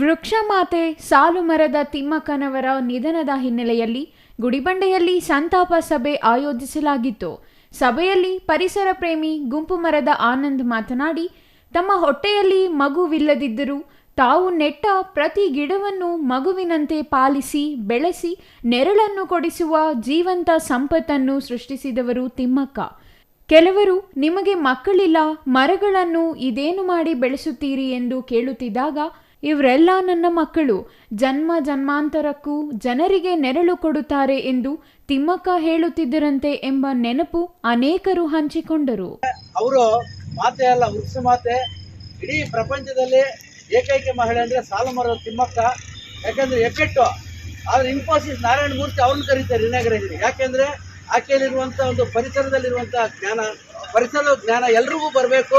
ವೃಕ್ಷಮಾತೆ ಸಾಲು ಮರದ ತಿಮ್ಮಕ್ಕನವರ ನಿಧನದ ಹಿನ್ನೆಲೆಯಲ್ಲಿ ಗುಡಿಬಂಡೆಯಲ್ಲಿ ಸಂತಾಪ ಸಭೆ ಆಯೋಜಿಸಲಾಗಿತ್ತು. ಸಭೆಯಲ್ಲಿ ಪರಿಸರ ಪ್ರೇಮಿ ಗುಂಪು ಮರದ ಆನಂದ್ ಮಾತನಾಡಿ, ತಮ್ಮ ಹೊಟ್ಟೆಯಲ್ಲಿ ಮಗುವಿಲ್ಲದಿದ್ದರೂ ತಾವು ನೆಟ್ಟ ಪ್ರತಿ ಗಿಡವನ್ನು ಮಗುವಿನಂತೆ ಪಾಲಿಸಿ, ಬೆಳೆಸಿ, ನೆರಳನ್ನು ಕೊಡಿಸುವ ಜೀವಂತ ಸಂಪತ್ತನ್ನು ಸೃಷ್ಟಿಸಿದವರು ತಿಮ್ಮಕ್ಕ. ಕೆಲವರು, ನಿಮಗೆ ಮಕ್ಕಳಿಲ್ಲ, ಮರಗಳನ್ನು ಇದೇನು ಮಾಡಿ ಬೆಳೆಸುತ್ತೀರಿ? ಎಂದು ಕೇಳುತ್ತಿದ್ದಾಗ ಇವರೆಲ್ಲ ನನ್ನ ಮಕ್ಕಳು. ಜನ್ಮ ಜನ್ಮಾಂತರಕ್ಕೂ ಜನರಿಗೆ ನೆರಳು ಕೊಡುತ್ತಾರೆ ಎಂದು ತಿಮ್ಮಕ್ಕ ಹೇಳುತ್ತಿದ್ದರಂತೆ ಎಂಬ ನೆನಪು ಅನೇಕರು ಹಂಚಿಕೊಂಡರು. ಅವರು ಮಾತೆ ಅಲ್ಲ ವೃಕ್ಷ ಮಾತೆ. ಇಡೀ ಪ್ರಪಂಚದಲ್ಲಿ ಏಕೈಕ ಮಹಿಳೆ ಅಂದರೆ ಸಾಲುಮರದ ತಿಮ್ಮಕ್ಕ. ಯಾಕಂದ್ರೆ ಎಕ್ಕೆಟ್ಟು ಆದ್ರೆ ಇನ್ಫೋಸಿಸ್ ನಾರಾಯಣ ಮೂರ್ತಿ ಅವ್ರನ್ನ ಕರೀತಾರೆ ರಿನಗರಹಿರಿ ಯಾಕೆಂದ್ರೆ ಆಕೆಯಲ್ಲಿರುವಂಥ ಒಂದು ಪರಿಸರದಲ್ಲಿರುವಂತಹ ಜ್ಞಾನ, ಪರಿಸರ ಜ್ಞಾನ ಎಲ್ರಿಗೂ ಬರಬೇಕು.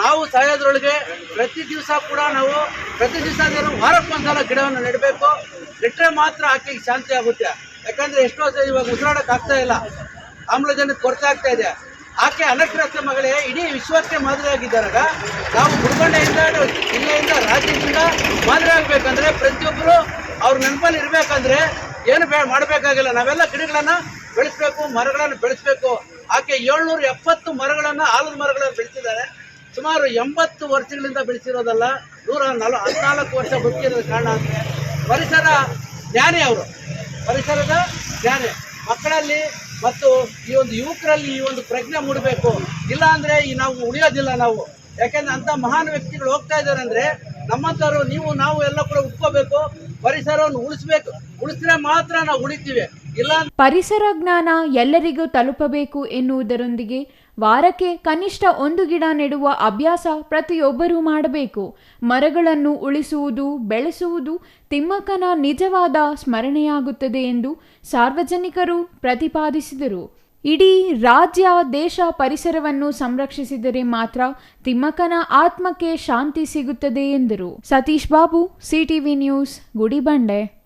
ನಾವು ಸಾಯೋದ್ರೊಳಗೆ ಪ್ರತಿ ದಿವಸ ಕೂಡ ನಾವು ಪ್ರತಿ ದಿವಸ ವಾರಕ್ಕೊಂದ್ಸಲ ಗಿಡವನ್ನು ನೆಡಬೇಕು. ನೆಟ್ಟರೆ ಮಾತ್ರ ಆಕೆಗೆ ಶಾಂತಿ ಆಗುತ್ತೆ. ಯಾಕಂದ್ರೆ ಎಷ್ಟೋ ಇವಾಗ ಉಸಿರಾಡಕ್ಕೆ ಆಗ್ತಾ ಇಲ್ಲ. ಆಮ್ಲಜನಕ ಕೊರತೆ ಆಗ್ತಾ ಇದೆ. ಆಕೆ ಅನಕ್ಷರಸ್ಥ ಮಗಳೇ, ಇಡೀ ವಿಶ್ವಕ್ಕೆ ಮಾದರಿಯಾಗಿದ್ದಾಗ ನಾವು ಗುರುಬಂಡೆಯಿಂದ ಜಿಲ್ಲೆಯಿಂದ ರಾಜ್ಯದಿಂದ ಮಾದರಿ ಆಗ್ಬೇಕಂದ್ರೆ ಪ್ರತಿಯೊಬ್ಬರು ಅವ್ರ ನೆನಪಲ್ಲಿ ಇರಬೇಕಂದ್ರೆ ಏನು ಬೇ ಮಾಡಬೇಕಾಗಿಲ್ಲ. ನಾವೆಲ್ಲ ಗಿಡಗಳನ್ನು ಬೆಳೆಸ್ಬೇಕು, ಮರಗಳನ್ನು ಬೆಳೆಸ್ಬೇಕು. ಆಕೆ ಏಳ್ನೂರ ಎಪ್ಪತ್ತು ಮರಗಳನ್ನು ಆಲದ ಮರಗಳನ್ನು ಬೆಳೆಸಿದ್ದಾರೆ. ಸುಮಾರು ಎಂಬತ್ತು ವರ್ಷಗಳಿಂದ ಬೆಳೆಸಿರೋದಲ್ಲ, ನೂರ ನಲ ಹದಿನಾಲ್ಕು ವರ್ಷ ಬದುಕಿರೋದ ಕಾರಣ ಅಂದರೆ ಪರಿಸರ ಜ್ಞಾನಿ ಅವರು. ಪರಿಸರದ ಜ್ಞಾನಿ. ಮಕ್ಕಳಲ್ಲಿ ಮತ್ತು ಈ ಒಂದು ಯುವಕರಲ್ಲಿ ಈ ಒಂದು ಪ್ರಜ್ಞೆ ಮೂಡಬೇಕು. ಇಲ್ಲ ಅಂದ್ರೆ ಈ ನಾವು ಉಳಿಯೋದಿಲ್ಲ ನಾವು. ಯಾಕೆಂದ್ರೆ ಅಂತ ಮಹಾನ್ ವ್ಯಕ್ತಿಗಳು ಹೋಗ್ತಾ ಇದ್ದಾರೆ ಅಂದ್ರೆ ನಮ್ಮಂಥವ್ರು ನೀವು, ನಾವು ಎಲ್ಲ ಕೂಡ ಉಟ್ಕೋಬೇಕು. ಪರಿಸರವನ್ನು ಉಳಿಸ್ಬೇಕು. ಉಳಿಸಿದ್ರೆ ಮಾತ್ರ ನಾವು ಉಳಿತೀವಿ. ಪರಿಸರ ಜ್ಞಾನ ಎಲ್ಲರಿಗೂ ತಲುಪಬೇಕು ಎನ್ನುವುದರೊಂದಿಗೆ ವಾರಕ್ಕೆ ಕನಿಷ್ಠ ಒಂದು ಗಿಡ ನೆಡುವ ಅಭ್ಯಾಸ ಪ್ರತಿಯೊಬ್ಬರೂ ಮಾಡಬೇಕು. ಮರಗಳನ್ನು ಉಳಿಸುವುದು, ಬೆಳೆಸುವುದು ತಿಮ್ಮಕ್ಕನ ನಿಜವಾದ ಸ್ಮರಣೆಯಾಗುತ್ತದೆ ಎಂದು ಸಾರ್ವಜನಿಕರು ಪ್ರತಿಪಾದಿಸಿದರು. ಇಡೀ ರಾಜ್ಯ ದೇಶ ಪರಿಸರವನ್ನು ಸಂರಕ್ಷಿಸಿದರೆ ಮಾತ್ರ ತಿಮ್ಮಕ್ಕನ ಆತ್ಮಕ್ಕೆ ಶಾಂತಿ ಸಿಗುತ್ತದೆ ಎಂದರು. Satish Babu, CTV news, Gudibande.